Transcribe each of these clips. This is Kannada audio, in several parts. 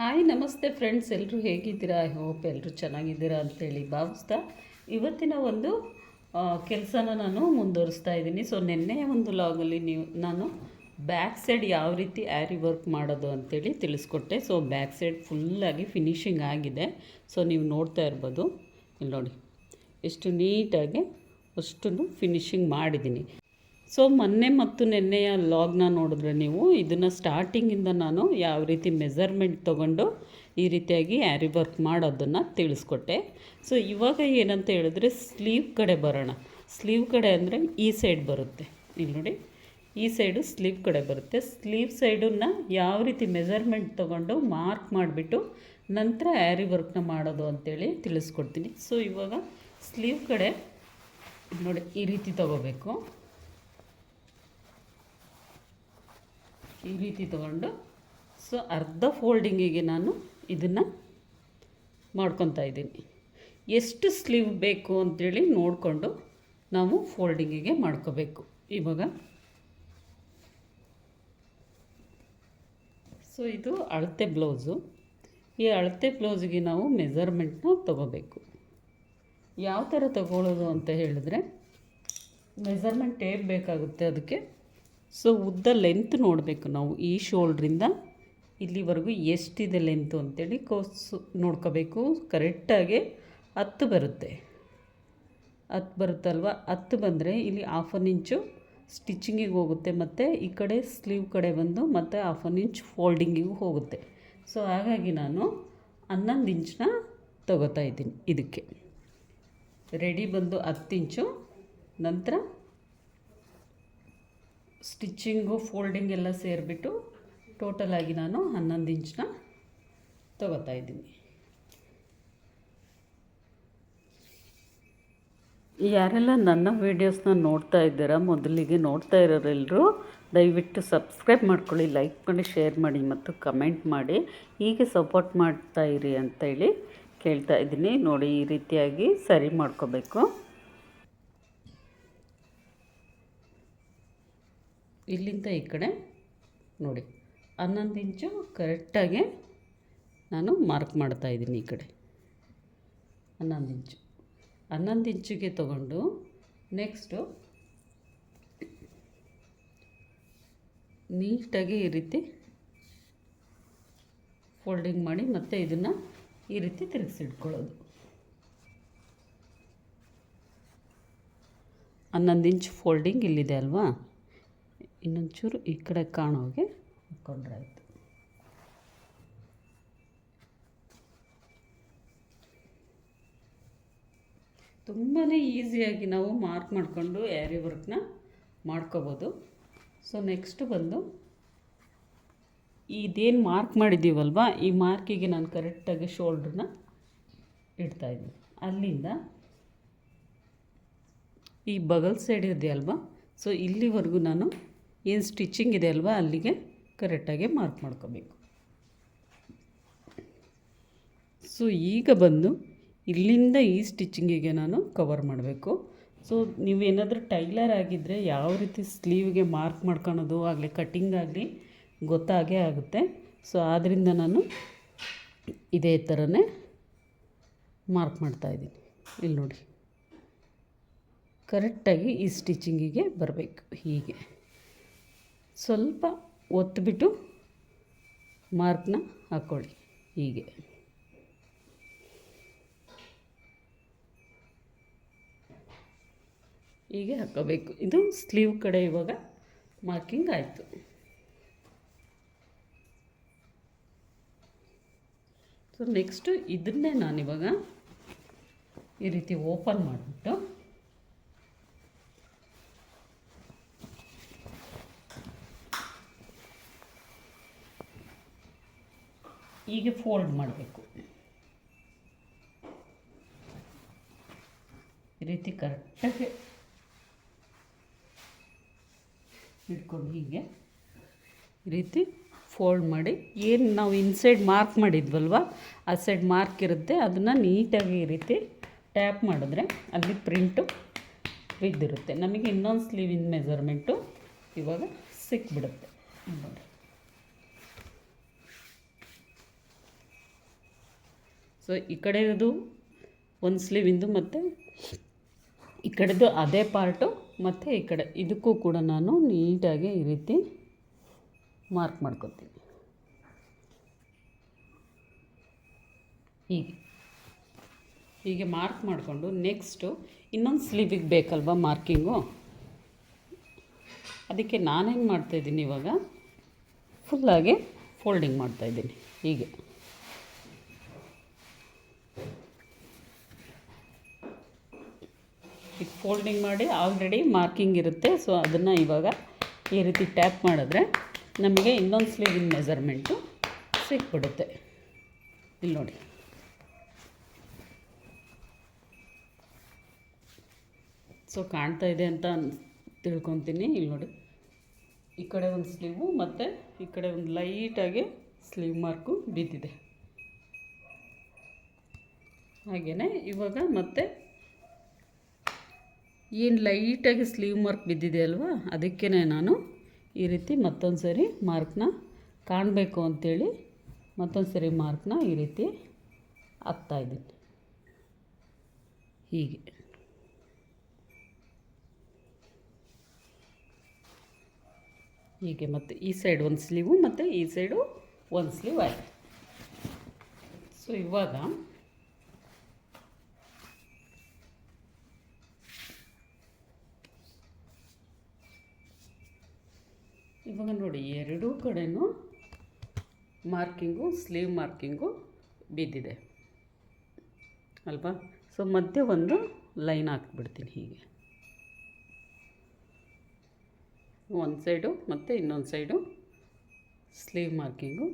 ಹಾಯ್, ನಮಸ್ತೆ ಫ್ರೆಂಡ್ಸ್ ಎಲ್ಲರೂ ಹೇಗಿದ್ದೀರಾ? ಐ ಹೋಪ್ ಎಲ್ಲರೂ ಚೆನ್ನಾಗಿದ್ದೀರಾ ಅಂತೇಳಿ ಭಾವಿಸ್ತಾ ಇವತ್ತಿನ ಒಂದು ಕೆಲಸನ ನಾನು ಮುಂದುವರಿಸ್ತಾ ಇದ್ದೀನಿ. ಸೊ ನಿನ್ನೆ ಒಂದು ಲಾಗಲ್ಲಿ ನೀವು, ನಾನು ಬ್ಯಾಕ್ ಸೈಡ್ ಯಾವ ರೀತಿ ಆ್ಯರಿ ವರ್ಕ್ ಮಾಡೋದು ಅಂತೇಳಿ ತಿಳಿಸ್ಕೊಟ್ಟೆ. ಸೊ ಬ್ಯಾಕ್ ಸೈಡ್ ಫುಲ್ಲಾಗಿ ಫಿನಿಶಿಂಗ್ ಆಗಿದೆ. ಸೊ ನೀವು ನೋಡ್ತಾ ಇರ್ಬೋದು. ಇಲ್ಲಿ ನೋಡಿ, ಎಷ್ಟು ನೀಟಾಗಿ ಅಷ್ಟು ಫಿನಿಶಿಂಗ್ ಮಾಡಿದ್ದೀನಿ. ಸೊ ಮೊನ್ನೆ ಮತ್ತು ನಿನ್ನೆಯ ಲಾಗ್ನ ನೋಡಿದ್ರೆ ನೀವು ಇದನ್ನು ಸ್ಟಾರ್ಟಿಂಗಿಂದ ನಾನು ಯಾವ ರೀತಿ ಮೆಸರ್ಮೆಂಟ್ ತೊಗೊಂಡು ಈ ರೀತಿಯಾಗಿ ಆ್ಯರಿ ವರ್ಕ್ ಮಾಡೋದನ್ನು ತಿಳಿಸ್ಕೊಟ್ಟೆ. ಸೊ ಇವಾಗ ಏನಂತ ಹೇಳಿದ್ರೆ ಸ್ಲೀವ್ ಕಡೆ ಬರೋಣ. ಸ್ಲೀವ್ ಕಡೆ ಅಂದರೆ ಈ ಸೈಡ್ ಬರುತ್ತೆ. ಇಲ್ಲಿ ನೋಡಿ, ಈ ಸೈಡು ಸ್ಲೀವ್ ಕಡೆ ಬರುತ್ತೆ. ಸ್ಲೀವ್ ಸೈಡನ್ನು ಯಾವ ರೀತಿ ಮೆಸರ್ಮೆಂಟ್ ತೊಗೊಂಡು ಮಾರ್ಕ್ ಮಾಡಿಬಿಟ್ಟು ನಂತರ ಆ್ಯರಿ ವರ್ಕ್ನ ಮಾಡೋದು ಅಂತೇಳಿ ತಿಳಿಸ್ಕೊಡ್ತೀನಿ. ಸೊ ಇವಾಗ ಸ್ಲೀವ್ ಕಡೆ ನೋಡಿ ಈ ರೀತಿ ತೊಗೋಬೇಕು. ಈ ರೀತಿ ತಗೊಂಡು ಸೊ ಅರ್ಧ ಫೋಲ್ಡಿಂಗಿಗೆ ನಾನು ಇದನ್ನು ಮಾಡ್ಕೊತಾ ಇದ್ದೀನಿ. ಎಷ್ಟು ಸ್ಲೀವ್ ಬೇಕು ಅಂತೇಳಿ ನೋಡಿಕೊಂಡು ನಾವು ಫೋಲ್ಡಿಂಗಿಗೆ ಮಾಡ್ಕೋಬೇಕು. ಇವಾಗ ಸೊ ಇದು ಅಳತೆ ಬ್ಲೌಸು. ಈ ಅಳತೆ ಬ್ಲೌಸಿಗೆ ನಾವು ಮೆಸರ್ಮೆಂಟ್ನ ತಗೋಬೇಕು. ಯಾವ ಥರ ತಗೊಳ್ಳೋದು ಅಂತ ಹೇಳಿದ್ರೆ ಮೆಸರ್ಮೆಂಟ್ ಟೇಪ್ ಬೇಕಾಗುತ್ತೆ ಅದಕ್ಕೆ ಸೊ ಉದ್ದ ಲೆಂತ್ ನೋಡಬೇಕು ನಾವು ಈ ಶೋಲ್ಡ್ರಿಂದ ಇಲ್ಲಿವರೆಗೂ ಎಷ್ಟಿದೆ ಲೆಂತು ಅಂತೇಳಿ ಕೋಸು ನೋಡ್ಕೋಬೇಕು. ಕರೆಕ್ಟಾಗಿ ಹತ್ತು ಬರುತ್ತೆ. ಹತ್ತು ಬರುತ್ತಲ್ವ? ಹತ್ತು ಬಂದರೆ ಇಲ್ಲಿ ಹಾಫ್ ಅನ್ ಇಂಚು ಸ್ಟಿಚಿಂಗಿಗೆ ಹೋಗುತ್ತೆ ಮತ್ತು ಈ ಕಡೆ ಸ್ಲೀವ್ ಕಡೆ ಬಂದು ಮತ್ತು ಹಾಫ್ ಅನ್ ಇಂಚ್ ಫೋಲ್ಡಿಂಗಿಗೂ ಹೋಗುತ್ತೆ. ಸೊ ಹಾಗಾಗಿ ನಾನು ಹನ್ನೊಂದು ಇಂಚನ್ನ ತಗೋತಾ ಇದ್ದೀನಿ ಇದಕ್ಕೆ. ರೆಡಿ ಬಂದು ಹತ್ತು ಇಂಚು ನಂತರ ಸ್ಟಿಚ್ಚಿಂಗು, ಫೋಲ್ಡಿಂಗ್ ಎಲ್ಲ ಸೇರಿಬಿಟ್ಟು ಟೋಟಲಾಗಿ ನಾನು ಹನ್ನೊಂದು ಇಂಚನ್ನ ತಗೋತಾ ಇದ್ದೀನಿ. ಯಾರೆಲ್ಲ ನನ್ನ ವೀಡಿಯೋಸ್ನ ನೋಡ್ತಾ ಇದ್ದೀರಾ, ಮೊದಲಿಗೆ ನೋಡ್ತಾ ಇರೋರೆಲ್ಲರೂ ದಯವಿಟ್ಟು ಸಬ್ಸ್ಕ್ರೈಬ್ ಮಾಡ್ಕೊಳ್ಳಿ ಲೈಕ್ ಮಾಡಿ ಶೇರ್ ಮಾಡಿ ಮತ್ತು ಕಮೆಂಟ್ ಮಾಡಿ. ಹೀಗೆ ಸಪೋರ್ಟ್ ಮಾಡ್ತಾ ಇರಿ ಅಂತೇಳಿ ಕೇಳ್ತಾ ಇದ್ದೀನಿ. ನೋಡಿ, ಈ ರೀತಿಯಾಗಿ ಸರಿ ಮಾಡ್ಕೋಬೇಕು. ಇಲ್ಲಿಂದ ಈ ಕಡೆ ನೋಡಿ. ಹನ್ನೊಂದು ಇಂಚು ಕರೆಕ್ಟಾಗಿ ನಾನು ಮಾರ್ಕ್ ಮಾಡ್ತಾ ಇದ್ದೀನಿ ಈ ಕಡೆ. ಹನ್ನೊಂದು ಇಂಚು. ಹನ್ನೊಂದು ಇಂಚಿಗೆ ತಗೊಂಡು ನೆಕ್ಸ್ಟು ನೀಟಾಗಿ ಈ ರೀತಿ ಫೋಲ್ಡಿಂಗ್ ಮಾಡಿ ಮತ್ತೆ ಇದನ್ನು ಈ ರೀತಿ ತಿರುಗಿಸಿಟ್ಕೊಳ್ಳೋದು ಹನ್ನೊಂದು ಇಂಚ್ ಫೋಲ್ಡಿಂಗ್ ಇಲ್ಲಿದೆ ಅಲ್ವಾ? ಇನ್ನೊಂಚೂರು ಈ ಕಡೆ ಕಾಣೋಗೆ ಹಾಕ್ಕೊಂಡ್ರೆ ಆಯಿತು. ತುಂಬಾ ಈಸಿಯಾಗಿ ನಾವು ಮಾರ್ಕ್ ಮಾಡಿಕೊಂಡು ಯಾರಿ ವರ್ಕ್ನ ಮಾಡ್ಕೋಬೋದು. ಸೊ ನೆಕ್ಸ್ಟ್ ಬಂದು ಇದೇನು ಮಾರ್ಕ್ ಮಾಡಿದ್ದೀವಲ್ವ? ಈ ಮಾರ್ಕಿಗೆ ನಾನು ಕರೆಕ್ಟಾಗಿ ಶೋಲ್ಡ್ರನ್ನ ಇಡ್ತಾಯಿದ್ದೀನಿ ಅಲ್ಲಿಂದ ಈ ಬಗಲ್ ಸೈಡ್ ಇದೆಯಲ್ವಾ ಸೊ ಇಲ್ಲಿವರೆಗೂ ನಾನು ಏನು ಸ್ಟಿಚ್ಚಿಂಗ್ ಇದೆ ಅಲ್ವಾ ಅಲ್ಲಿಗೆ ಕರೆಕ್ಟಾಗಿ ಮಾರ್ಕ್ ಮಾಡ್ಕೋಬೇಕು. ಸೊ, ಈಗ ಬಂದು ಇಲ್ಲಿಂದ ಈ ಸ್ಟಿಚ್ಚಿಂಗಿಗೆ ನಾನು ಕವರ್ ಮಾಡಬೇಕು. ಸೊ, ನೀವೇನಾದರೂ ಟೈಲರ್ ಆಗಿದ್ದರೆ ಯಾವ ರೀತಿ ಸ್ಲೀವ್ಗೆ ಮಾರ್ಕ್ ಮಾಡ್ಕೊಳೋದು ಆಗಲಿ ಕಟ್ಟಿಂಗ್ ಆಗಲಿ ಗೊತ್ತಾಗೇ ಆಗುತ್ತೆ. ಸೊ ಆದ್ದರಿಂದ ನಾನು ಇದೇ ಥರನೇ ಮಾರ್ಕ್ ಮಾಡ್ತಾಯಿದ್ದೀನಿ ಇಲ್ಲಿ ನೋಡಿ. ಕರೆಕ್ಟಾಗಿ ಈ ಸ್ಟಿಚಿಂಗಿಗೆ ಬರಬೇಕು ಹೀಗೆ. ಸ್ವಲ್ಪ ಒತ್ತಿಬಿಟ್ಟು ಮಾರ್ಕ್ನ ಹಾಕ್ಕೊಳ್ಳಿ. ಹೀಗೆ. ಹೀಗೆ ಹಾಕೋಬೇಕು. ಇದು ಸ್ಲೀವ್ ಕಡೆ ಇವಾಗ ಮಾರ್ಕಿಂಗ್ ಆಯಿತು. ಸೊ ನೆಕ್ಸ್ಟು ಇದನ್ನೇ ನಾನಿವಾಗ ಈ ರೀತಿ ಓಪನ್ ಮಾಡಿಬಿಟ್ಟು ಹೀಗೆ ಫೋಲ್ಡ್ ಮಾಡಬೇಕು. ಈ ರೀತಿ ಕರೆಕ್ಟಾಗಿ ಇಟ್ಕೊಂಡು ಹೀಗೆ ಈ ರೀತಿ ಫೋಲ್ಡ್ ಮಾಡಿ, ಏನು ನಾವು ಇನ್ಸೈಡ್ ಮಾರ್ಕ್ ಮಾಡಿದ್ವಲ್ವ, ಆ ಸೈಡ್ ಮಾರ್ಕ್ ಇರುತ್ತೆ, ಅದನ್ನು ನೀಟಾಗಿ ಈ ರೀತಿ ಟ್ಯಾಪ್ ಮಾಡಿದ್ರೆ ಅಲ್ಲಿ ಪ್ರಿಂಟು ಬಿದ್ದಿರುತ್ತೆ. ನಮಗೆ ಇನ್ನೊಂದು ಸ್ಲೀವಿನ ಮೆಜರ್ಮೆಂಟು ಇವಾಗ ಸಿಕ್ಬಿಡುತ್ತೆ. ನೋಡಿ ಸೊ ಈ ಕಡೆದು ಒಂದು ಸ್ಲೀವಿಂದು ಮತ್ತು ಈ ಕಡೆದು ಅದೇ ಪಾರ್ಟು ಮತ್ತು ಈ ಕಡೆ ಇದಕ್ಕೂ ಕೂಡ ನಾನು ನೀಟಾಗಿ ಈ ರೀತಿ ಮಾರ್ಕ್ ಮಾಡ್ಕೊತೀನಿ. ಹೀಗೆ. ಹೀಗೆ ಮಾರ್ಕ್ ಮಾಡಿಕೊಂಡು ನೆಕ್ಸ್ಟು ಇನ್ನೊಂದು ಸ್ಲೀವಿಗೆ ಬೇಕಲ್ವಾ ಮಾರ್ಕಿಂಗು ಅದಕ್ಕೆ ನಾನೇನು ಮಾಡ್ತಾಯಿದ್ದೀನಿ ಇವಾಗ? ಫುಲ್ಲಾಗಿ ಫೋಲ್ಡಿಂಗ್ ಮಾಡ್ತಾಯಿದ್ದೀನಿ ಹೀಗೆ. ಈಗ ಫೋಲ್ಡಿಂಗ್ ಮಾಡಿ ಆಲ್ರೆಡಿ ಮಾರ್ಕಿಂಗ್ ಇರುತ್ತೆ. ಸೊ ಅದನ್ನು ಇವಾಗ ಈ ರೀತಿ ಟ್ಯಾಪ್ ಮಾಡಿದ್ರೆ ನಮಗೆ ಇನ್ನೊಂದು ಸ್ಲೀವಿನ ಮೆಜರ್ಮೆಂಟು ಸಿಕ್ಬಿಡುತ್ತೆ. ಇಲ್ಲಿ ನೋಡಿ. ಸೊ ಕಾಣ್ತಾ ಇದೆ ಅಂತ ತಿಳ್ಕೊತೀನಿ. ಇಲ್ಲಿ ನೋಡಿ. ಈ ಕಡೆ ಒಂದು ಸ್ಲೀವು ಮತ್ತು ಈ ಕಡೆ ಒಂದು ಲೈಟಾಗಿ ಸ್ಲೀವ್ ಮಾರ್ಕು ಬಿದ್ದಿದೆ. ಹಾಗೆಯೇ ಇವಾಗ ಮತ್ತೆ ಏನು ಲೈಟಾಗಿ ಸ್ಲೀವ್ ಮಾರ್ಕ್ ಬಿದ್ದಿದೆ ಅಲ್ವಾ? ಅದಕ್ಕೇ ನಾನು ಈ ರೀತಿ ಮತ್ತೊಂದು ಸರಿ ಮಾರ್ಕ್ನ ಕಾಣಬೇಕು ಅಂಥೇಳಿ ಮತ್ತೊಂದು ಸರಿ ಮಾರ್ಕ್ನ ಈ ರೀತಿ ಹಾಕ್ತಾಯಿದ್ದೀನಿ ಹೀಗೆ. ಹೀಗೆ ಮತ್ತು ಈ ಸೈಡ್ ಒಂದು ಸ್ಲೀವು ಮತ್ತು ಈ ಸೈಡು ಒಂದು ಸ್ಲೀವ್ ಆಯಿತು. ಸೊ ಇವಾಗ ಇವಾಗ ನೋಡಿ, ಎರಡೂ ಕಡೆಯೂ ಮಾರ್ಕಿಂಗು, ಸ್ಲೀವ್ ಮಾರ್ಕಿಂಗು ಬಿದ್ದಿದೆ. ಅಲ್ವಾ? ಸೊ ಮಧ್ಯೆ ಒಂದು ಲೈನ್ ಹಾಕ್ಬಿಡ್ತೀನಿ ಹೀಗೆ. ಒಂದು ಸೈಡು ಮತ್ತು ಇನ್ನೊಂದು ಸೈಡು ಸ್ಲೀವ್ ಮಾರ್ಕಿಂಗು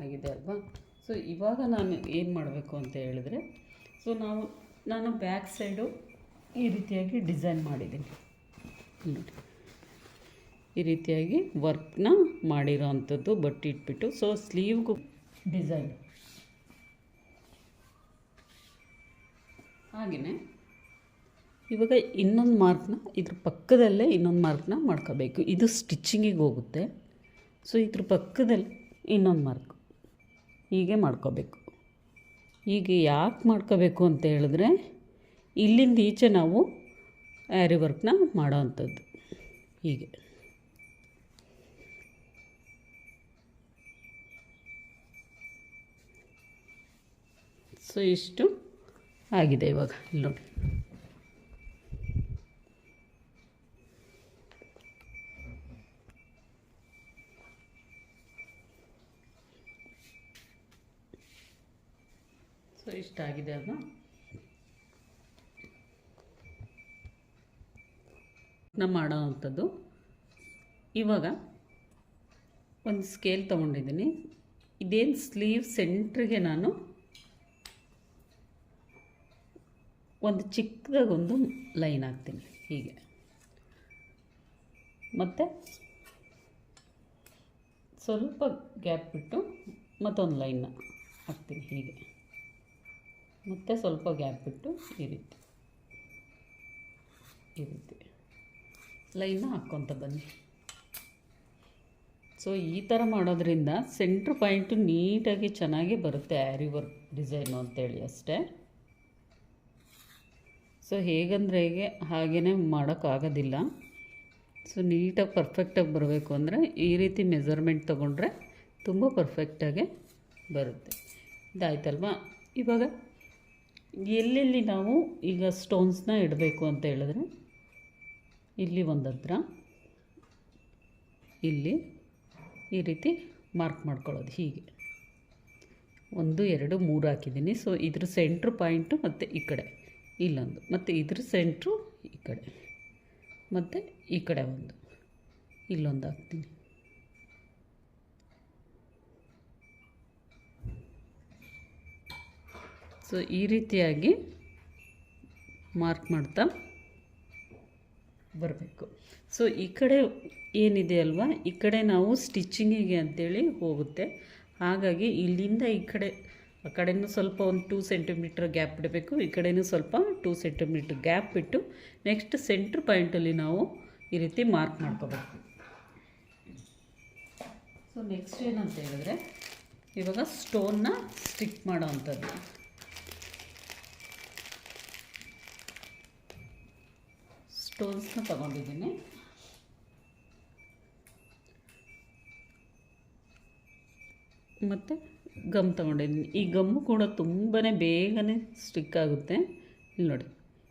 ಆಗಿದೆ ಅಲ್ವಾ? ಸೊ ಇವಾಗ ನಾನು ಏನು ಮಾಡಬೇಕು ಅಂತ ಹೇಳಿದ್ರೆ ಸೊ ನಾವು, ನಾನು ಬ್ಯಾಕ್ ಸೈಡು ಈ ರೀತಿಯಾಗಿ ಡಿಸೈನ್ ಮಾಡಿದ್ದೀನಿ. ನೋಡಿ. ಈ ರೀತಿಯಾಗಿ ವರ್ಕ್ನ ಮಾಡಿರೋ ಅಂಥದ್ದು ಬಟ್ಟೆ ಇಟ್ಬಿಟ್ಟು. ಸೊ ಸ್ಲೀವ್ಗೂ ಡಿಸೈನ್ ಹಾಗೆಯೇ ಇವಾಗ ಇನ್ನೊಂದು ಮಾರ್ಕ್ನ, ಇದ್ರ ಪಕ್ಕದಲ್ಲೇ ಇನ್ನೊಂದು ಮಾರ್ಕ್ನ ಮಾಡ್ಕೋಬೇಕು. ಇದು ಸ್ಟಿಚ್ಚಿಂಗಿಗೆ ಹೋಗುತ್ತೆ. ಸೊ ಇದ್ರ ಪಕ್ಕದಲ್ಲಿ ಇನ್ನೊಂದು ಮಾರ್ಕ್. ಹೀಗೆ ಮಾಡ್ಕೋಬೇಕು. ಹೀಗೆ ಯಾಕೆ ಮಾಡ್ಕೋಬೇಕು ಅಂತ ಹೇಳಿದ್ರೆ, ಇಲ್ಲಿಂದ ಈಚೆ ನಾವು ಆ್ಯರಿ ವರ್ಕ್ನ ಮಾಡೋ ಅಂಥದ್ದು. ಹೀಗೆ. ಸೊ ಇಷ್ಟು ಆಗಿದೆ ಇವಾಗ. ಇಲ್ಲಿ ನೋಡಿ. ಸೊ ಇಷ್ಟಾಗಿದೆ ಅದು ನಮ್ಮ ಮಾಡೋ ಅಂಥದ್ದು. ಇವಾಗ ಒಂದು ಸ್ಕೇಲ್ ತೊಗೊಂಡಿದ್ದೀನಿ. ಇದೇನು ಸ್ಲೀವ್ ಸೆಂಟ್ರಿಗೆ ನಾನು ಒಂದು ಚಿಕ್ಕದಾಗೊಂದು ಲೈನ್ ಹಾಕ್ತೀನಿ. ಹೀಗೆ. ಮತ್ತು ಸ್ವಲ್ಪ ಗ್ಯಾಪ್ ಬಿಟ್ಟು ಮತ್ತೊಂದು ಲೈನ್ನ ಹಾಕ್ತೀನಿ. ಹೀಗೆ. ಮತ್ತು ಸ್ವಲ್ಪ ಗ್ಯಾಪ್ ಬಿಟ್ಟು ಈ ರೀತಿ. ಈ ರೀತಿ. ಲೈನ್ನ ಹಾಕ್ಕೊತ ಬನ್ನಿ. ಸೊ, ಈ ಥರ ಮಾಡೋದ್ರಿಂದ ಸೆಂಟ್ರ್ ಪಾಯಿಂಟು ನೀಟಾಗಿ ಚೆನ್ನಾಗಿ ಬರುತ್ತೆ ಆ್ಯರಿ ವರ್ಕ್ ಡಿಸೈನು ಅಂತೇಳಿ ಅಷ್ಟೇ. ಸೊ ಹೇಗಂದ್ರೆ ಹೇಗೆ? ಹಾಗೇ ಮಾಡೋಕ್ಕಾಗೋದಿಲ್ಲ. ಸೊ ನೀಟಾಗಿ ಪರ್ಫೆಕ್ಟಾಗಿ ಬರಬೇಕು ಅಂದರೆ ಈ ರೀತಿ ಮೆಸರ್ಮೆಂಟ್ ತೊಗೊಂಡ್ರೆ ತುಂಬ ಪರ್ಫೆಕ್ಟಾಗೆ ಬರುತ್ತೆ. ಇದಾಯ್ತಲ್ವಾ? ಇವಾಗ ಎಲ್ಲೆಲ್ಲಿ ನಾವು ಈಗ ಸ್ಟೋನ್ಸ್ನ ಇಡಬೇಕು ಅಂತ ಹೇಳಿದ್ರೆ, ಇಲ್ಲಿ ಒಂದು ಹತ್ರ, ಇಲ್ಲಿ ಈ ರೀತಿ ಮಾರ್ಕ್ ಮಾಡ್ಕೊಳ್ಳೋದು ಹೀಗೆ. ಒಂದು, ಎರಡು, ಮೂರು ಹಾಕಿದ್ದೀನಿ. ಸೊ ಇದ್ರ ಸೆಂಟ್ರ್ ಪಾಯಿಂಟು ಮತ್ತು ಈ ಕಡೆ. ಇಲ್ಲೊಂದು. ಮತ್ತು ಇದ್ರ ಸೆಂಟ್ರು ಈ ಕಡೆ. ಮತ್ತು ಈ ಕಡೆ ಒಂದು. ಇಲ್ಲೊಂದು ಹಾಕ್ತೀನಿ. ಸೊ ಈ ರೀತಿಯಾಗಿ ಮಾರ್ಕ್ ಮಾಡ್ತಾ ಬರಬೇಕು. ಸೊ ಈ ಕಡೆ ಏನಿದೆ ಅಲ್ವಾ? ಈ ಕಡೆ ನಾವು ಸ್ಟಿಚ್ಚಿಂಗಿಗೆ ಅಂತೇಳಿ ಹೋಗುತ್ತೆ. ಹಾಗಾಗಿ ಇಲ್ಲಿಂದ ಈ ಕಡೆ ಆ ಕಡೆಯೂ ಸ್ವಲ್ಪ ಒಂದು ಟೂ ಸೆಂಟಿಮೀಟ್ರ್ ಗ್ಯಾಪ್ ಬಿಡಬೇಕು ಈ ಕಡೆಯೂ ಸ್ವಲ್ಪ ಟೂ ಸೆಂಟಿಮೀಟ್ರ್ ಗ್ಯಾಪ್ ಬಿಟ್ಟು ನೆಕ್ಸ್ಟ್ ಸೆಂಟ್ರ್ ಪಾಯಿಂಟಲ್ಲಿ ನಾವು ಈ ರೀತಿ ಮಾರ್ಕ್ ಮಾಡ್ಕೋಬೇಕು. ಸೊ ನೆಕ್ಸ್ಟ್ ಏನಂತ ಹೇಳಿದ್ರೆ, ಇವಾಗ ಸ್ಟೋನ್ನ ಸ್ಟಿಕ್ ಮಾಡೋವಂಥದ್ದು. ಸ್ಟೋನ್ಸ್ನ ತಗೊಂಡಿದ್ದೀನಿ. ಮತ್ತು ಗಮ್ ತಗೊಂಡಿದ್ದೀನಿ. ಈ ಗಮ್ಮು ಕೂಡ ತುಂಬಾ ಬೇಗನೆ ಸ್ಟಿಕ್ ಆಗುತ್ತೆ. ಇಲ್ಲಿ ನೋಡಿ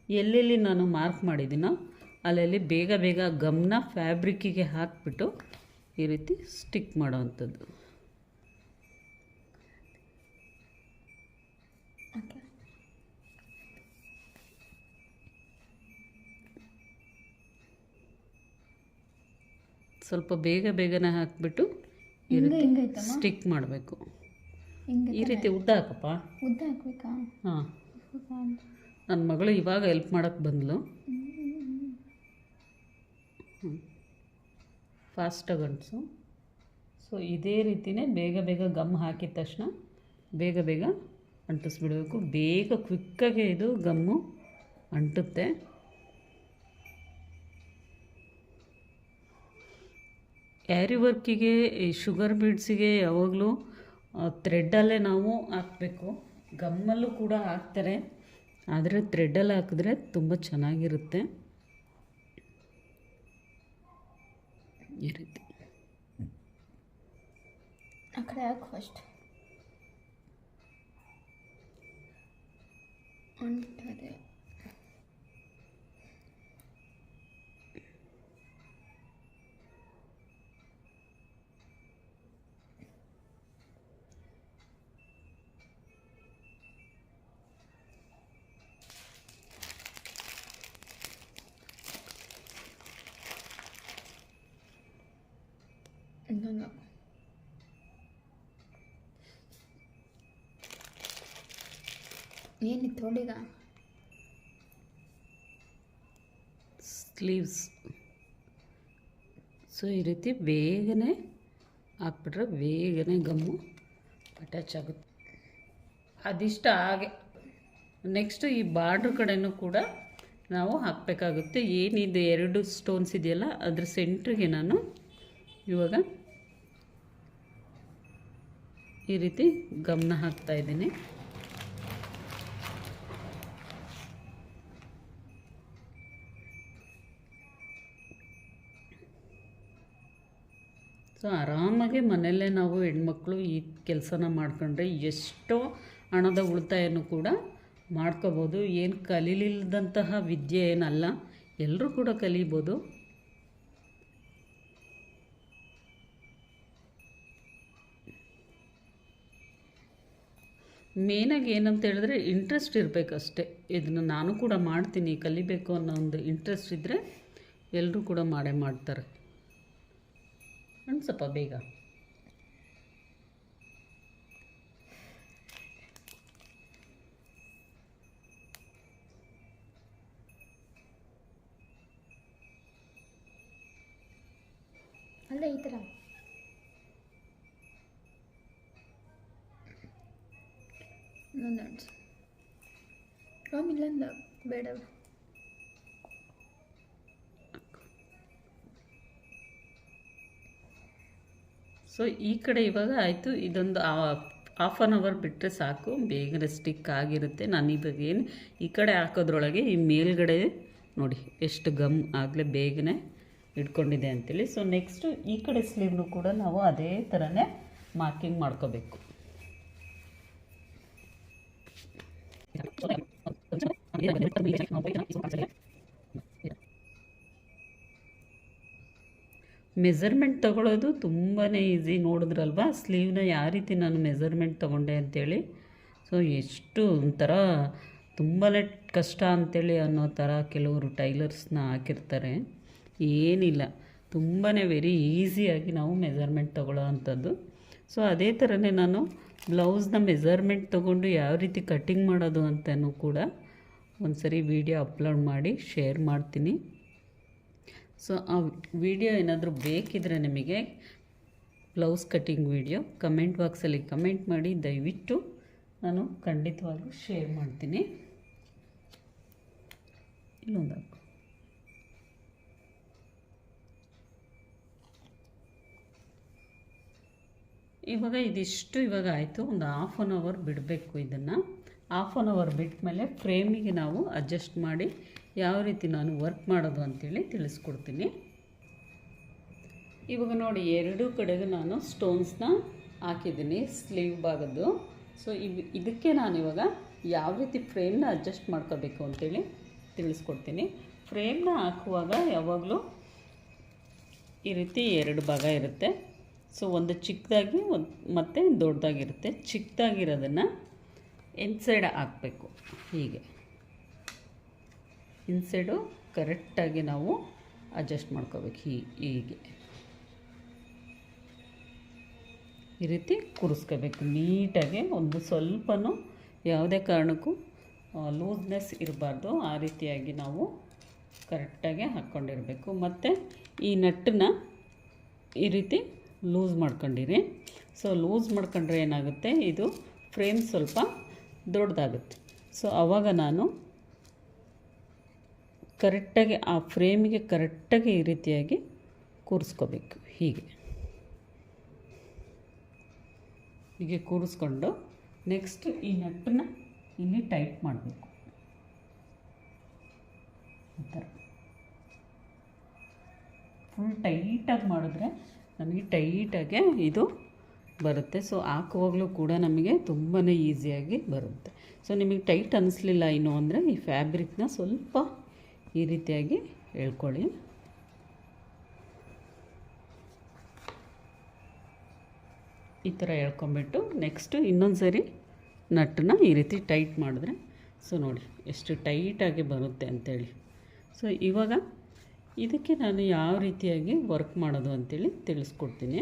ಎಲ್ಲೆಲ್ಲಿ ನಾನು ಮಾರ್ಕ್ ಮಾಡಿದ್ದೀನೋ ಅಲ್ಲೆಲ್ಲಿ ಬೇಗ ಬೇಗ ಗಮ್ನ ಫ್ಯಾಬ್ರಿಕ್ಕಿಗೆ ಹಾಕಿಬಿಟ್ಟು ಈ ರೀತಿ ಸ್ಟಿಕ್ ಮಾಡೋವಂಥದ್ದು. ಸ್ವಲ್ಪ ಬೇಗ ಬೇಗನೆ ಹಾಕಿಬಿಟ್ಟು ಈ ರೀತಿ ಸ್ಟಿಕ್ ಮಾಡಬೇಕು. ಹಿಂಗೆ ಈ ರೀತಿ ಉದ್ದ ಹಾಕಪ್ಪ. ಉದ್ದ ಹಾಕ್ಬೇಕಾ? ಹಾಂ. ನನ್ನ ಮಗಳು ಇವಾಗ ಹೆಲ್ಪ್ ಮಾಡೋಕ್ಕೆ ಬಂದಳು ಫಾಸ್ಟಾಗಿ ಅಂಟಿಸು. ಸೊ ಇದೇ ರೀತಿಯೇ ಬೇಗ ಬೇಗ ಗಮ್ ಹಾಕಿದ ತಕ್ಷಣ ಬೇಗ ಬೇಗ ಅಂಟಿಸ್ಬಿಡಬೇಕು. ಬೇಗ ಕ್ವಿಕ್ಕಾಗೆ ಇದು ಗಮ್ಮು ಅಂಟುತ್ತೆ. ಆ್ಯರಿ ವರ್ಕಿಗೆ ಈ ಶುಗರ್ ಬೀಡ್ಸಿಗೆ ಯಾವಾಗಲೂ ಥ್ರೆಡ್ಡಲ್ಲೇ ನಾವು ಹಾಕಬೇಕು. ಗಮ್ಮಲ್ಲೂ ಕೂಡ ಹಾಕ್ತಾರೆ. ಆದರೆ ಥ್ರೆಡ್ಡಲ್ಲಿ ಹಾಕಿದ್ರೆ ತುಂಬ ಚೆನ್ನಾಗಿರುತ್ತೆ. ಈ ರೀತಿ. ಆ ಕಡೆ ಏನಿತ್ತು ಹೊಡಿಗ ಸ್ಲೀವ್ಸ್ ಸೊ ಈ ರೀತಿ ಬೇಗನೆ ಹಾಕ್ಬಿಟ್ರೆ ಬೇಗನೆ ಗಮ್ಮು. ಅಟ್ಯಾಚ್ ಆಗುತ್ತೆ. ಅದಿಷ್ಟ ಹಾಗೆ. ನೆಕ್ಸ್ಟು ಈ ಬಾರ್ಡ್ರ್ ಕಡೆನೂ ಕೂಡ ನಾವು ಹಾಕಬೇಕಾಗುತ್ತೆ. ಏನಿದೆ? ಎರಡು ಸ್ಟೋನ್ಸ್ ಇದೆಯಲ್ಲ, ಅದ್ರ ಸೆಂಟ್ರಿಗೆ ನಾನು ಇವಾಗ ಈ ರೀತಿ ಗಮನ ಹಾಕ್ತಾ ಇದ್ದೀನಿ. ಸೊ ಆರಾಮಾಗಿ ಮನೆಯಲ್ಲೇ ನಾವು ಹೆಣ್ಮಕ್ಳು ಈ ಕೆಲಸನ ಮಾಡ್ಕೊಂಡ್ರೆ ಎಷ್ಟೋ ಹಣದ ಉಳಿತಾಯನೂ ಕೂಡ ಮಾಡ್ಕೋಬೋದು. ಏನು ಕಲೀಲಿಲ್ಲದಂತಹ ವಿದ್ಯೆ ಏನಲ್ಲ ಎಲ್ಲರೂ ಕೂಡ ಕಲಿಬೋದು. ಮೇನಾಗಿ ಏನಂತ ಹೇಳಿದ್ರೆ ಇಂಟ್ರೆಸ್ಟ್ ಇರಬೇಕಷ್ಟೆ ಇದನ್ನು ನಾನು ಕೂಡ ಮಾಡ್ತೀನಿ, ಕಲಿಬೇಕು ಅನ್ನೋ ಒಂದು ಇಂಟ್ರೆಸ್ಟ್ ಇದ್ದರೆ ಎಲ್ಲರೂ ಕೂಡ ಮಾಡೇ ಮಾಡ್ತಾರೆ. ಅನ್ಸಪ್ಪ ಬೇಗ. ಅಲ್ಲೇ ಈ ಥರ ಇನ್ನೊಂದು ಇಲ್ಲ ಇಲ್ಲಂದ ಬೇಡ. ಸೊ ಈ ಕಡೆ ಇವಾಗ ಆಯಿತು. ಇದೊಂದು ಹಾಫ್ ಆನ್ ಅವರ್ ಬಿಟ್ಟರೆ ಸಾಕು. ಬೇಗನೆ ಸ್ಟಿಕ್ ಆಗಿರುತ್ತೆ. ನಾನು ಇವಾಗ ಏನು ಈ ಕಡೆ ಹಾಕೋದ್ರೊಳಗೆ ಈ ಮೇಲ್ಗಡೆ ನೋಡಿ, ಎಷ್ಟು ಗಮ್ ಆಗಲೇ ಬೇಗನೆ ಇಟ್ಕೊಂಡಿದೆ ಅಂತೇಳಿ. ಸೊ ನೆಕ್ಸ್ಟು ಈ ಕಡೆ ಸ್ಲೀವ್ನು ಕೂಡ ನಾವು ಅದೇ ಥರನೇ ಮಾರ್ಕಿಂಗ್ ಮಾಡ್ಕೋಬೇಕು. ಮೆಸರ್ಮೆಂಟ್ ತಗೊಳ್ಳೋದು ತುಂಬಾ ಈಸಿ ನೋಡಿದ್ರಲ್ವಾ? ಸ್ಲೀವ್ನ ಯಾವ ರೀತಿ ನಾನು ಮೆಸರ್ಮೆಂಟ್ ತೊಗೊಂಡೆ ಅಂತೇಳಿ. ಸೊ ಎಷ್ಟು ಒಂಥರ ತುಂಬಾ ಕಷ್ಟ ಅಂತೇಳಿ ಅನ್ನೋ ಥರ ಕೆಲವರು ಟೈಲರ್ಸ್ನ ಹಾಕಿರ್ತಾರೆ. ಏನಿಲ್ಲ. ತುಂಬಾ ವೆರಿ ಈಸಿಯಾಗಿ ನಾವು ಮೆಸರ್ಮೆಂಟ್ ತಗೊಳ್ಳೋ ಅಂಥದ್ದು. ಸೊ ಅದೇ ಥರನೇ ನಾನು ಬ್ಲೌಸ್ನ ಮೆಸರ್ಮೆಂಟ್ ತೊಗೊಂಡು ಯಾವ ರೀತಿ ಕಟ್ಟಿಂಗ್ ಮಾಡೋದು ಅಂತಲೂ ಕೂಡ ಒಂದು ಸರಿ ವೀಡಿಯೋ ಅಪ್ಲೋಡ್ ಮಾಡಿ ಶೇರ್ ಮಾಡ್ತೀನಿ. ಸೊ ಆ ವಿಡಿಯೋ ಏನಾದರೂ ಬೇಕಿದ್ರೆ ನಿಮಗೆ ಬ್ಲೌಸ್ ಕಟ್ಟಿಂಗ್ ವಿಡಿಯೋ ಕಮೆಂಟ್ ಬಾಕ್ಸಲ್ಲಿ ಕಮೆಂಟ್ ಮಾಡಿ, ದಯವಿಟ್ಟು ನಾನು ಖಂಡಿತವಾಗ್ಲೂ ಶೇರ್ ಮಾಡ್ತೀನಿ. ಇಲ್ಲೊಂದು ಹಾಕು. ಇವಾಗ ಇದಿಷ್ಟು ಇವಾಗ ಆಯಿತು. ಒಂದು ಹಾಫ್ ಆನ್ ಅವರ್ ಬಿಡಬೇಕು ಇದನ್ನು. ಹಾಫ್ ಆನ್ ಅವರ್ ಬಿಟ್ಟ ಮೇಲೆ ಫ್ರೇಮಿಗೆ ನಾವು ಅಡ್ಜಸ್ಟ್ ಮಾಡಿ ಯಾವ ರೀತಿ ನಾನು ವರ್ಕ್ ಮಾಡೋದು ಅಂತೇಳಿ ತಿಳಿಸ್ಕೊಡ್ತೀನಿ. ಇವಾಗ ನೋಡಿ, ಎರಡೂ ಕಡೆಗೂ ನಾನು ಸ್ಟೋನ್ಸ್ನ ಹಾಕಿದ್ದೀನಿ ಸ್ಲೀವ್ ಭಾಗದ್ದು. ಸೊ ಇದಕ್ಕೆ ನಾನು ಇವಾಗ ಯಾವ ರೀತಿ ಫ್ರೇಮ್ನ ಅಡ್ಜಸ್ಟ್ ಮಾಡ್ಕೋಬೇಕು ಅಂತೇಳಿ ತಿಳಿಸ್ಕೊಡ್ತೀನಿ. ಫ್ರೇಮ್ನ ಹಾಕುವಾಗ ಯಾವಾಗಲೂ ಈ ರೀತಿ ಎರಡು ಭಾಗ ಇರುತ್ತೆ. ಸೊ ಒಂದು ಚಿಕ್ಕದಾಗಿ, ಒಂದು, ಮತ್ತು ದೊಡ್ಡದಾಗಿರುತ್ತೆ. ಚಿಕ್ಕದಾಗಿರೋದನ್ನು ಇನ್ಸೈಡ್ ಹಾಕಬೇಕು. ಹೀಗೆ. ಇನ್ಸೈಡು ಕರೆಕ್ಟಾಗಿ ನಾವು ಅಡ್ಜಸ್ಟ್ ಮಾಡ್ಕೋಬೇಕು. ಹೀಗೆ. ಈ ರೀತಿ ಕೂರಿಸ್ಕೋಬೇಕು. ನೀಟಾಗಿ ಒಂದು ಸ್ವಲ್ಪನೂ ಯಾವುದೇ ಕಾರಣಕ್ಕೂ ಲೂಸ್ನೆಸ್ ಇರಬಾರ್ದು. ಆ ರೀತಿಯಾಗಿ ನಾವು ಕರೆಕ್ಟಾಗಿ ಹಾಕ್ಕೊಂಡಿರಬೇಕು ಮತ್ತು ಈ ನಟ್ಟನ್ನ ಈ ರೀತಿ ಲೂಸ್ ಮಾಡ್ಕೊಂಡಿರಿ. ಸೊ ಲೂಸ್ ಮಾಡ್ಕೊಂಡ್ರೆ ಏನಾಗುತ್ತೆ? ಇದು ಫ್ರೇಮ್ ಸ್ವಲ್ಪ ದೊಡ್ಡದಾಗುತ್ತೆ. ಸೊ ಆವಾಗ ನಾನು ಕರೆಕ್ಟಾಗಿ ಆ ಫ್ರೇಮಿಗೆ ಕರೆಕ್ಟಾಗಿ ಈ ರೀತಿಯಾಗಿ ಕೂರಿಸ್ಕೋಬೇಕು. ಹೀಗೆ. ಹೀಗೆ ಕೂರಿಸ್ಕೊಂಡು ನೆಕ್ಸ್ಟ್ ಈ ನಟ್ಟನ್ನ ಇಲ್ಲಿ ಟೈಟ್ ಮಾಡಬೇಕು. ಈ ಥರ. ಫುಲ್ ಟೈಟಾಗಿ ಮಾಡಿದ್ರೆ ನಮಗೆ ಟೈಟಾಗೆ ಇದು ಬರುತ್ತೆ. ಸೊ, ಹಾಕುವಾಗಲೂ ಕೂಡ ನಮಗೆ ತುಂಬಾ ಈಸಿಯಾಗಿ ಬರುತ್ತೆ. ಸೊ, ನಿಮಗೆ ಟೈಟ್ ಅನ್ನಿಸ್ಲಿಲ್ಲ ಇನ್ನು ಅಂದರೆ ಈ ಫ್ಯಾಬ್ರಿಕ್ನ ಸ್ವಲ್ಪ ಈ ರೀತಿಯಾಗಿ ಎಳ್ಕೊಳ್ಳಿ ಈ ಥರ ಎಳ್ಕೊಂಬಿಟ್ಟು ನೆಕ್ಸ್ಟು ಇನ್ನೊಂದು ಸರಿ ನಟ್ಟನ್ನ ಈ ರೀತಿ ಟೈಟ್ ಮಾಡಿದ್ರೆ, ಸೊ ನೋಡಿ ಎಷ್ಟು ಟೈಟಾಗಿ ಬರುತ್ತೆ ಅಂಥೇಳಿ ಸೊ ಇವಾಗ ಇದಕ್ಕೆ ನಾನು ಯಾವ ರೀತಿಯಾಗಿ ವರ್ಕ್ ಮಾಡೋದು ಅಂಥೇಳಿ ತಿಳಿಸ್ಕೊಡ್ತೀನಿ.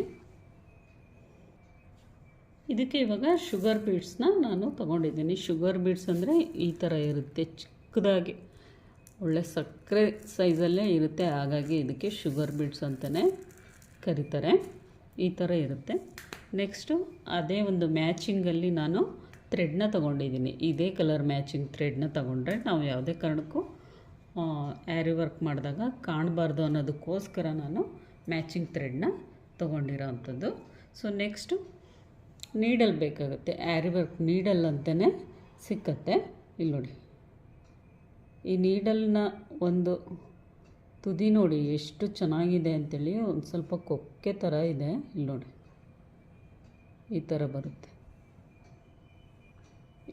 ಇದಕ್ಕೆ ಇವಾಗ ಶುಗರ್ ಬೀಡ್ಸ್ನ ನಾನು ತೊಗೊಂಡಿದ್ದೀನಿ. ಶುಗರ್ ಬೀಡ್ಸ್ ಅಂದರೆ ಈ ಥರ ಇರುತ್ತೆ ಚಿಕ್ಕದಾಗಿ. ಒಳ್ಳೆ ಸಕ್ಕರೆ ಸೈಜಲ್ಲೇ ಇರುತ್ತೆ, ಹಾಗಾಗಿ ಇದಕ್ಕೆ ಶುಗರ್ ಬೀಟ್ಸ್ ಅಂತಲೇ ಕರೀತಾರೆ. ಈ ಥರ ಇರುತ್ತೆ. ನೆಕ್ಸ್ಟು ಅದೇ ಒಂದು ಮ್ಯಾಚಿಂಗಲ್ಲಿ ನಾನು ಥ್ರೆಡ್ನ ತೊಗೊಂಡಿದ್ದೀನಿ. ಇದೇ ಕಲರ್ ಮ್ಯಾಚಿಂಗ್ ಥ್ರೆಡ್ನ ತೊಗೊಂಡ್ರೆ ನಾವು ಯಾವುದೇ ಕಾರಣಕ್ಕೂ ಆ್ಯರಿ ವರ್ಕ್ ಮಾಡಿದಾಗ ಕಾಣಬಾರ್ದು ಅನ್ನೋದಕ್ಕೋಸ್ಕರ ನಾನು ಮ್ಯಾಚಿಂಗ್ ಥ್ರೆಡ್ನ ತೊಗೊಂಡಿರೋ ಅಂಥದ್ದು ಸೊ, ನೆಕ್ಸ್ಟು ನೀಡಲ್ ಬೇಕಾಗುತ್ತೆ. ಆ್ಯರಿ ವರ್ಕ್ ನೀಡಲ್ ಅಂತಲೇ ಸಿಕ್ಕತ್ತೆ. ಇಲ್ಲಿ ನೋಡಿ. ಈ ನೀಡಲ್ನ ಒಂದು ತುದಿ ನೋಡಿ ಎಷ್ಟು ಚೆನ್ನಾಗಿದೆ ಅಂತೇಳಿ ಒಂದು ಸ್ವಲ್ಪ ಕೊಕ್ಕೆ ಥರ ಇದೆ. ಇಲ್ಲಿ ನೋಡಿ. ಈ ಥರ ಬರುತ್ತೆ.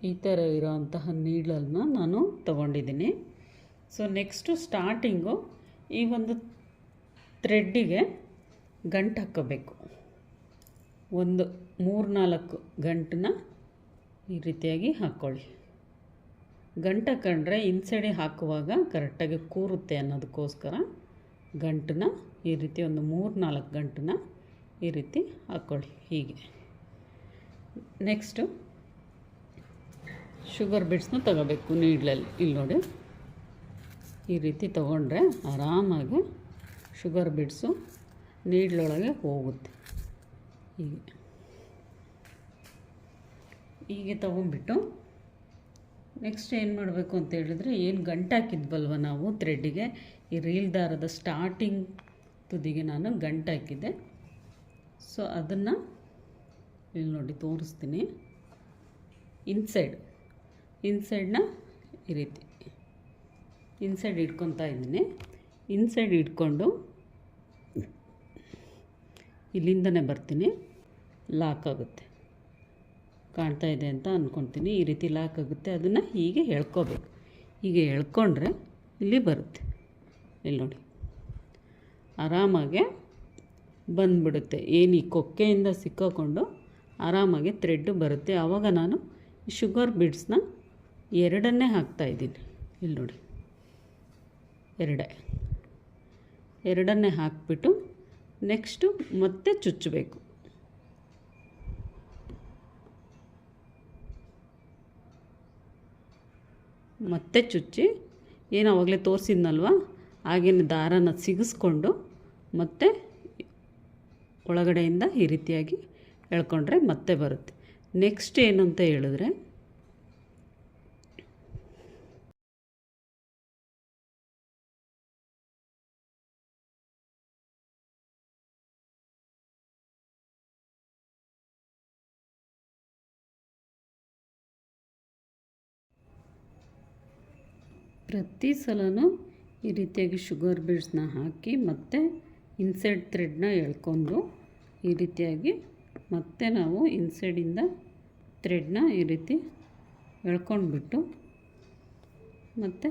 ಈ ಥರ ಇರೋವಂತಹ ನೀಡಲನ್ನ ನಾನು ತಗೊಂಡಿದ್ದೀನಿ. ಸೊ ನೆಕ್ಸ್ಟು ಸ್ಟಾರ್ಟಿಂಗು ಈ ಒಂದು ಥ್ರೆಡ್ಡಿಗೆ ಗಂಟು ಹಾಕೋಬೇಕು. ಒಂದು ಮೂರು ನಾಲ್ಕು ಗಂಟನ್ನ ಈ ರೀತಿಯಾಗಿ ಹಾಕ್ಕೊಳ್ಳಿ ಗಂಟು ಕಂಡ್ರೆ ಇನ್ಸೈಡೆ ಹಾಕುವಾಗ ಕರೆಕ್ಟಾಗಿ ಕೂರುತ್ತೆ ಅನ್ನೋದಕ್ಕೋಸ್ಕರ ಗಂಟನ್ನ ಈ ರೀತಿ ಒಂದು ಮೂರು ನಾಲ್ಕು ಗಂಟನ್ನ ಈ ರೀತಿ ಹಾಕ್ಕೊಳ್ಳಿ ಹೀಗೆ. ನೆಕ್ಸ್ಟು ಶುಗರ್ ಬಿಡ್ಸ್ನ ತಗೋಬೇಕು ನೀಡ್ಲಲ್ಲಿ. ಇಲ್ಲಿ ನೋಡಿ. ಈ ರೀತಿ ತೊಗೊಂಡ್ರೆ ಆರಾಮಾಗಿ ಶುಗರ್ ಬಿಡ್ಸು ನೀಡ್ಲೊಳಗೆ ಹೋಗುತ್ತೆ. ಹೀಗೆ. ಹೀಗೆ ತೊಗೊಂಡ್ಬಿಟ್ಟು ನೆಕ್ಸ್ಟ್ ಏನು ಮಾಡಬೇಕು ಅಂತ ಹೇಳಿದ್ರೆ ಏನು ಗಂಟು ಹಾಕಿದ್ವಲ್ವ ನಾವು ಥ್ರೆಡ್ಡಿಗೆ ಈ ರೀಲ್ ದಾರದ ಸ್ಟಾರ್ಟಿಂಗ್ ತುದಿಗೆ ನಾನು ಗಂಟು ಹಾಕಿದ್ದೆ. ಸೊ ಅದನ್ನು ಇಲ್ಲಿ ನೋಡಿ ತೋರಿಸ್ತೀನಿ. ಇನ್ಸೈಡ್ ಇನ್ಸೈಡ್ನ ಈ ರೀತಿ. ಇನ್ಸೈಡ್ ಇಟ್ಕೊತಾ ಇದ್ದೀನಿ. ಇನ್ಸೈಡ್ ಇಟ್ಕೊಂಡು ಇಲ್ಲಿಂದನೇ ಬರ್ತೀನಿ. ಲಾಕ್ ಆಗುತ್ತೆ. ಕಾಣ್ತಾ ಇದೆ ಅಂತ ಅಂದ್ಕೊತೀನಿ ಈ ರೀತಿ ಲಾಕ್ ಆಗುತ್ತೆ. ಅದನ್ನು ಹೀಗೆ ಎಳ್ಕೋಬೇಕು ಹೀಗೆ ಎಳ್ಕೊಂಡ್ರೆ ಇಲ್ಲಿ ಬರುತ್ತೆ. ಇಲ್ಲಿ ನೋಡಿ. ಆರಾಮಾಗೆ ಬಂದ್ಬಿಡುತ್ತೆ. ಏನು ಈ ಕೊಕ್ಕೆಯಿಂದ ಸಿಕ್ಕಾಕೊಂಡು ಆರಾಮಾಗಿ ಥ್ರೆಡ್ಡು ಬರುತ್ತೆ. ಆವಾಗ ನಾನು ಶುಗರ್ ಬಿಡ್ಸ್ನ ಎರಡನ್ನೇ ಹಾಕ್ತಾಯಿದ್ದೀನಿ ಇಲ್ಲಿ ನೋಡಿ. ಎರಡೇ. ಎರಡನ್ನೇ ಹಾಕಿಬಿಟ್ಟು ನೆಕ್ಸ್ಟು ಮತ್ತೆ ಚುಚ್ಚಬೇಕು. ಮತ್ತೆ ಚುಚ್ಚಿ ಏನು ಆವಾಗಲೇ ತೋರಿಸಿದ್ನಲ್ವ? ಹಾಗೇನೆ ದಾರನ ಸಿಗಿಸ್ಕೊಂಡು ಮತ್ತೆ ಒಳಗಡೆಯಿಂದ ಈ ರೀತಿಯಾಗಿ ಎಳ್ಕೊಂಡ್ರೆ ಮತ್ತೆ ಬರುತ್ತೆ. ನೆಕ್ಸ್ಟ್ ಏನು ಅಂತ ಹೇಳಿದ್ರೆ ಪ್ರತಿ ಸಲನೂ ಈ ರೀತಿಯಾಗಿ ಶುಗರ್ ಬೀಡ್ಸ್ನ ಹಾಕಿ ಮತ್ತೆ ಇನ್ಸೈಡ್ ಥ್ರೆಡ್ನ ಎಳ್ಕೊಂಡು ಈ ರೀತಿಯಾಗಿ ಮತ್ತೆ ನಾವು ಇನ್ಸೈಡಿಂದ ಥ್ರೆಡ್ನ ಈ ರೀತಿ ಎಳ್ಕೊಂಡ್ಬಿಟ್ಟು ಮತ್ತು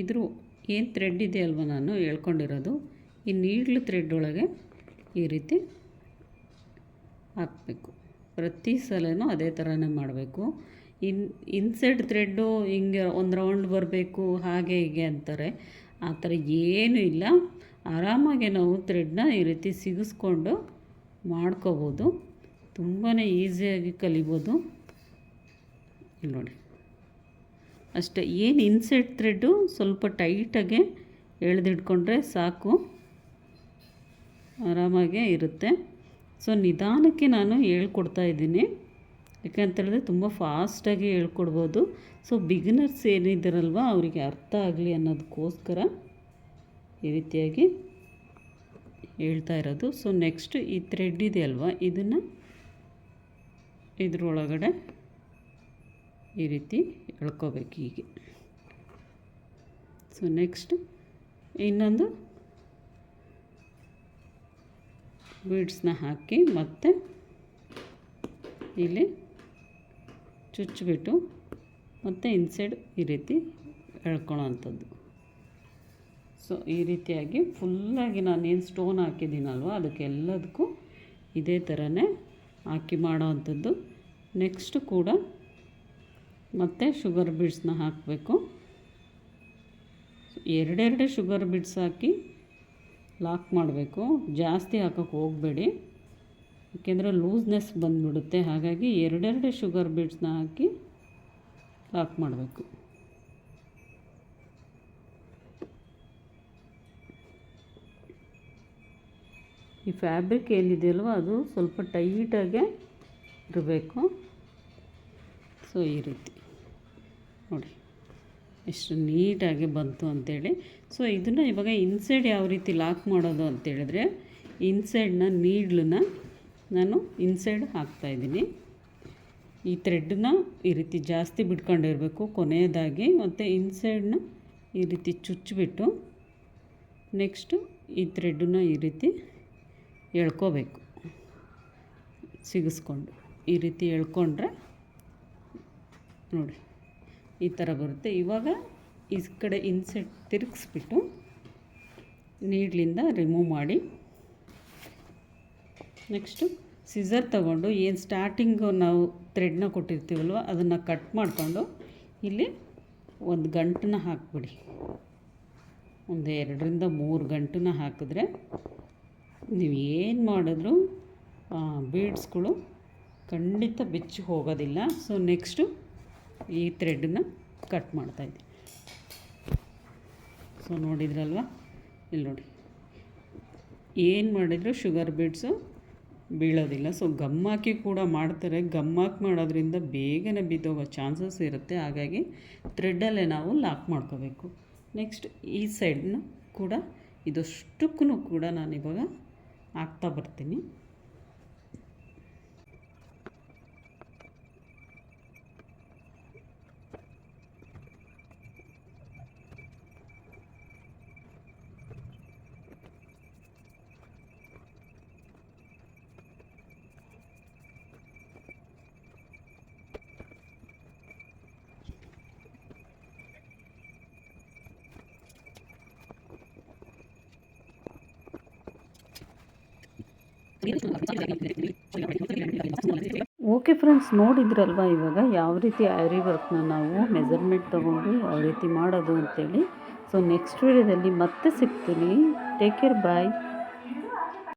ಇದ್ರ ಏನು ಥ್ರೆಡ್ ಇದೆ ಅಲ್ವ ನಾನು ಎಳ್ಕೊಂಡಿರೋದು, ಈ ನೀಡ್ಲು ಥ್ರೆಡ್ ಒಳಗೆ ಈ ರೀತಿ ಹಾಕಬೇಕು. ಪ್ರತಿ ಸಲನೂ ಅದೇ ಥರನೇ ಮಾಡಬೇಕು. ಇನ್ ಇನ್ಸೈಡ್ ಥ್ರೆಡ್ಡು ಹಿಂಗೆ ಒಂದು ರೌಂಡ್ ಬರಬೇಕು, ಹಾಗೆ ಹೀಗೆ ಅಂತಾರೆ. ಆ ಥರ ಏನೂ ಇಲ್ಲ. ಆರಾಮಾಗಿ ನಾವು ಥ್ರೆಡ್ನ ಈ ರೀತಿ ಸಿಗಿಸ್ಕೊಂಡು ಮಾಡ್ಕೋಬೋದು. ತುಂಬಾ ಈಸಿಯಾಗಿ ಕಲಿಬೋದು. ನೋಡಿ. ಅಷ್ಟೇ, ಏನು ಇನ್ಸೆಟ್ ಥ್ರೆಡ್ಡು ಸ್ವಲ್ಪ ಟೈಟಾಗೆ ಎಳೆದಿಟ್ಕೊಂಡ್ರೆ ಸಾಕು. ಆರಾಮಾಗೇ ಇರುತ್ತೆ. ಸೊ ನಿಧಾನಕ್ಕೆ ನಾನು ಹೇಳ್ಕೊಡ್ತಾ ಇದ್ದೀನಿ. ಯಾಕಂತೇಳಿದ್ರೆ ತುಂಬ ಫಾಸ್ಟಾಗಿ ಹೇಳ್ಕೊಡ್ಬೋದು. ಸೊ ಬಿಗಿನರ್ಸ್ ಏನಿದ್ದಾರಲ್ವ ಅವರಿಗೆ ಅರ್ಥ ಆಗಲಿ ಅನ್ನೋದಕ್ಕೋಸ್ಕರ ಈ ರೀತಿಯಾಗಿ ಹೇಳ್ತಾ ಇರೋದು. ಸೊ ನೆಕ್ಸ್ಟ್ ಈ ಥ್ರೆಡ್ ಇದೆ ಅಲ್ವಾ, ಇದನ್ನು ಇದ್ರೊಳಗಡೆ ಈ ರೀತಿ ಎಳ್ಕೋಬೇಕು ಹೀಗೆ. ಸೊ ನೆಕ್ಸ್ಟ್ ಇನ್ನೊಂದು ಬೀಡ್ಸ್ನ ಹಾಕಿ ಮತ್ತೆ ಇಲ್ಲಿ ಚುಚ್ಚಿಬಿಟ್ಟು ಮತ್ತು ಇನ್ಸೈಡ್ ಈ ರೀತಿ ಎಳ್ಕೊಳೋ ಅಂಥದ್ದು ಸೊ ಈ ರೀತಿಯಾಗಿ ಫುಲ್ಲಾಗಿ ನಾನೇನು ಸ್ಟೋನ್ ಹಾಕಿದ್ದೀನಲ್ವ, ಅದಕ್ಕೆಲ್ಲದಕ್ಕೂ ಇದೇ ಥರನೇ ಹಾಕಿ ಮಾಡೋ ಅಂಥದ್ದು ನೆಕ್ಸ್ಟು ಕೂಡ ಮತ್ತು ಶುಗರ್ ಬೀಡ್ಸ್ನ ಹಾಕಬೇಕು. ಎರಡೆರಡೇ ಶುಗರ್ ಬೀಡ್ಸ್ ಹಾಕಿ ಲಾಕ್ ಮಾಡಬೇಕು. ಜಾಸ್ತಿ ಹಾಕೋಕ್ಕೆ ಹೋಗಬೇಡಿ. ಏಕೆಂದರೆ ಲೂಸ್ನೆಸ್ ಬಂದುಬಿಡುತ್ತೆ, ಹಾಗಾಗಿ ಎರಡೆರಡೇ ಶುಗರ್ ಬೀಡ್ಸ್ನ ಹಾಕಿ ಲಾಕ್ ಮಾಡಬೇಕು. ಈ ಫ್ಯಾಬ್ರಿಕ್ ಏನಿದೆಯಲ್ವ, ಅದು ಸ್ವಲ್ಪ ಟೈಟಾಗೆ ಇರಬೇಕು. ಸೊ, ಈ ರೀತಿ. ನೋಡಿ, ಎಷ್ಟು ನೀಟಾಗಿ ಬಂತು ಅಂಥೇಳಿ ಸೊ, ಇದನ್ನು ಇವಾಗ ಇನ್ಸೈಡ್ ಯಾವ ರೀತಿ ಲಾಕ್ ಮಾಡೋದು ಅಂತೇಳಿದ್ರೆ, ಇನ್ಸೈಡ್ನ ನೀಡ್ಲನ್ನ ನಾನು ಇನ್ಸೈಡ್ ಹಾಕ್ತಾಯಿದ್ದೀನಿ ಈ ಥ್ರೆಡ್ನ ಈ ರೀತಿ ಜಾಸ್ತಿ ಬಿಟ್ಕೊಂಡಿರಬೇಕು ಕೊನೆಯದಾಗಿ, ಮತ್ತು ಇನ್ಸೈಡ್ನ ಈ ರೀತಿ ಚುಚ್ಚಿಬಿಟ್ಟು ನೆಕ್ಸ್ಟು ಈ ಥ್ರೆಡ್ಡನ್ನ ಈ ರೀತಿ ಎಳ್ಕೋಬೇಕು. ಸಿಗಿಸ್ಕೊಂಡು ಈ ರೀತಿ ಎಳ್ಕೊಂಡ್ರೆ ನೋಡಿ ಈ ಥರ ಬರುತ್ತೆ. ಇವಾಗ ಈ ಕಡೆ ಇನ್ಸೆಟ್ ತಿರುಗಿಸ್ಬಿಟ್ಟು ನೀಡ್ಲಿಂದ ರಿಮೂವ್ ಮಾಡಿ ನೆಕ್ಸ್ಟು ಸಿಸರ್ ತಗೊಂಡು ಏನು ಸ್ಟಾರ್ಟಿಂಗು ನಾವು ಥ್ರೆಡ್ನ ಕೊಟ್ಟಿರ್ತೀವಲ್ವ, ಅದನ್ನು ಕಟ್ ಮಾಡಿಕೊಂಡು ಇಲ್ಲಿ ಒಂದು ಗಂಟನ್ನ ಹಾಕ್ಬಿಡಿ. ಒಂದು ಎರಡರಿಂದ ಮೂರು ಗಂಟನ್ನ ಹಾಕಿದ್ರೆ ನೀವು ಏನು ಮಾಡಿದ್ರೂ ಬೀಡ್ಸ್ಗಳು ಖಂಡಿತ ಬೆಚ್ಚಿ ಹೋಗೋದಿಲ್ಲ. ಸೊ ನೆಕ್ಸ್ಟು ಈ ಥ್ರೆಡ್ನ ಕಟ್ ಮಾಡ್ತಾಯಿದ್ದೆ ಸೊ ನೋಡಿದ್ರಲ್ವ? ಇಲ್ಲಿ ನೋಡಿ. ಏನು ಮಾಡಿದ್ರು ಶುಗರ್ ಬೀಡ್ಸು ಬೀಳೋದಿಲ್ಲ. ಸೊ ಗಮ್ಮಾಕಿ ಕೂಡ ಮಾಡ್ತಾರೆ. ಗಮ್ ಹಾಕಿ ಮಾಡೋದ್ರಿಂದ ಬೇಗನೆ ಬಿದ್ದೋಗೋ ಚಾನ್ಸಸ್ ಇರುತ್ತೆ. ಹಾಗಾಗಿ ಥ್ರೆಡ್ಡಲ್ಲೇ ನಾವು ಲಾಕ್ ಮಾಡ್ಕೋಬೇಕು. ನೆಕ್ಸ್ಟ್ ಈ ಸೈಡ್ನ ಕೂಡ ಇದಷ್ಟಕ್ಕೂ ಕೂಡ ನಾನಿವಾಗ ಹಾಕ್ತಾ ಬರ್ತೀನಿ. ಫ್ರೆಂಡ್ಸ್ ನೋಡಿದ್ರಲ್ವ? ಇವಾಗ ಯಾವ ರೀತಿ ಐರಿ ವರ್ಕ್ನ ನಾವು ಮೆಜರ್ಮೆಂಟ್ ತೊಗೊಂಡು ಯಾವ ರೀತಿ ಮಾಡೋದು ಅಂತೇಳಿ. ಸೊ ನೆಕ್ಸ್ಟ್ ವೀಡಿಯೋದಲ್ಲಿ ಮತ್ತೆ ಸಿಗ್ತೀನಿ. Take care bye